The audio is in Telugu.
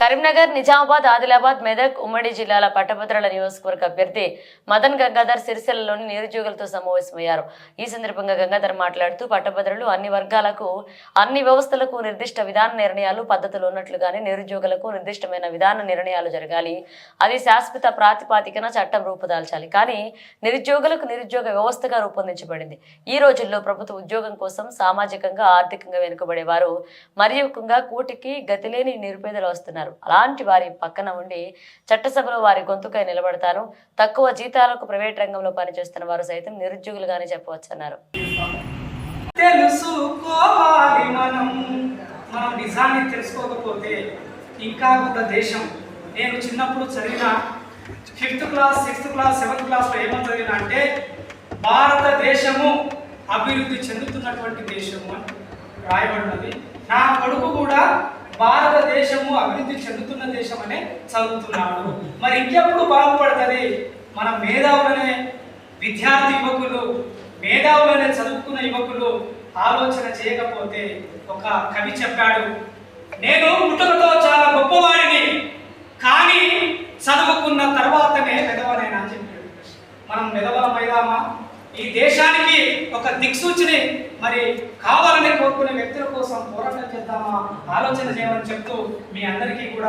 కరీంనగర్ నిజామాబాద్ ఆదిలాబాద్ మెదక్ ఉమ్మడి జిల్లాల పట్టభద్రుల నియోజకవర్గ అభ్యర్థి మదన్ గంగాధర్ సిరిసిల్లలోని నిరుద్యోగులతో సమావేశమయ్యారు. ఈ సందర్భంగా గంగాధర్ మాట్లాడుతూ పట్టభద్రులు అన్ని వర్గాలకు అన్ని వ్యవస్థలకు నిర్దిష్ట విధాన నిర్ణయాలు పద్ధతులు ఉన్నట్లుగానే నిరుద్యోగులకు నిర్దిష్టమైన విధాన నిర్ణయాలు జరగాలి. అది శాశ్వత ప్రాతిపాదికన చట్టం రూపుదాల్చాలి. కానీ నిరుద్యోగులకు నిరుద్యోగ వ్యవస్థగా రూపొందించబడింది. ఈ రోజుల్లో ప్రభుత్వ ఉద్యోగం కోసం సామాజికంగా ఆర్థికంగా వెనుకబడేవారు మరి కూటికి గతిలేని నిరుపేదలు వస్తున్నారు. అలాంటి వారి పక్కన ఉండి చట్టసభలో వారి గొంతుకై నిలబడతాను తక్కువ జీతాలకు ప్రైవేట్ రంగంలో పనిచేస్తున్న వారు సైతం నిరుద్యోగులుగానే చెప్పవచ్చన్నారు. తెలుసుకోవాలి మనం. మనం నిజాన్ని తెలుసుకోకపోతే ఇంకా కొంత దేశం. నేను చిన్నప్పుడు చదివిన fifth class sixth class seventh క్లాస్లో ఏమని చదివిన అంటే భారతదేశము అభివృద్ధి చెందుతున్నటువంటి దేశము అని రాయబడినది. నా కొడుకు కూడా భారతదేశము అభివృద్ధి చెందుతున్న దేశం అనే చదువుతున్నాడు. మరి ఇంకెప్పుడు బాగుపడుతుంది? మన మేధావులనే విద్యార్థి యువకులు మేధావులనే చదువుకున్న యువకులు ఆలోచన చేయకపోతే ఒక కవి చెప్పాడు నేను పుట్టుకతో చాలా గొప్పవాడిని కానీ చదువుకున్న తర్వాతనే మెదవనైనా? అని చెప్పాడు. మనం మెదవలమైదామా ఈ దేశానికి ఒక దిక్సూచిని మరి కావాలని కోరుకునే వ్యక్తుల కోసం పోరాటం చేద్దామా? ఆలోచన చేయమని చెప్తూ మీ అందరికీ కూడా